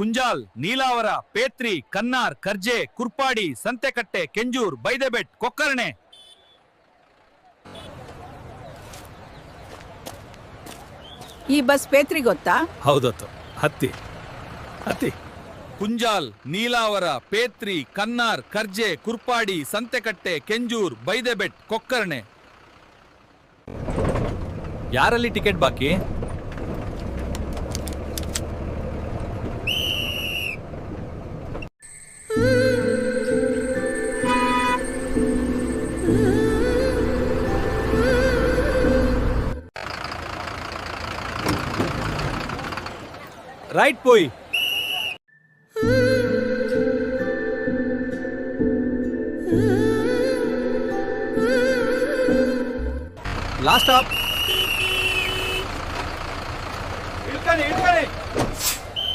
ಕುಂಜಾಲ್ ನೀಲಾವರ ಪೇತ್ರಿ ಕನ್ನಾರ್ ಕರ್ಜೆ ಕುರ್ಪಾಡಿ ಸಂತೆಕಟ್ಟೆ ಕೆಂಜೂರ್ ಬೈದೆಬೆಟ್ ಕೊಕ್ಕರ್ಣೆ. ಈ ಬಸ್ ಪೇತ್ರಿ ಗೊತ್ತಾ? ಹೌದತ್ತು. ಹತ್ತಿ. ಹತ್ತಿ. ಕುಂಜಾಲ್ ನೀಲಾವರ ಪೇತ್ರಿ ಕನ್ನಾರ್ ಕರ್ಜೆ ಕುರ್ಪಾಡಿ ಸಂತೆಕಟ್ಟೆ ಕೆಂಜೂರ್ ಬೈದೆಬೆಟ್ ಕೊಕ್ಕರ್ಣೆ. ಯಾರಲ್ಲಿ ಟಿಕೆಟ್ ಬಾಕಿ? రైట్ పోయి లాస్ట్ ఆప్ ఇటుకని ఇటుకని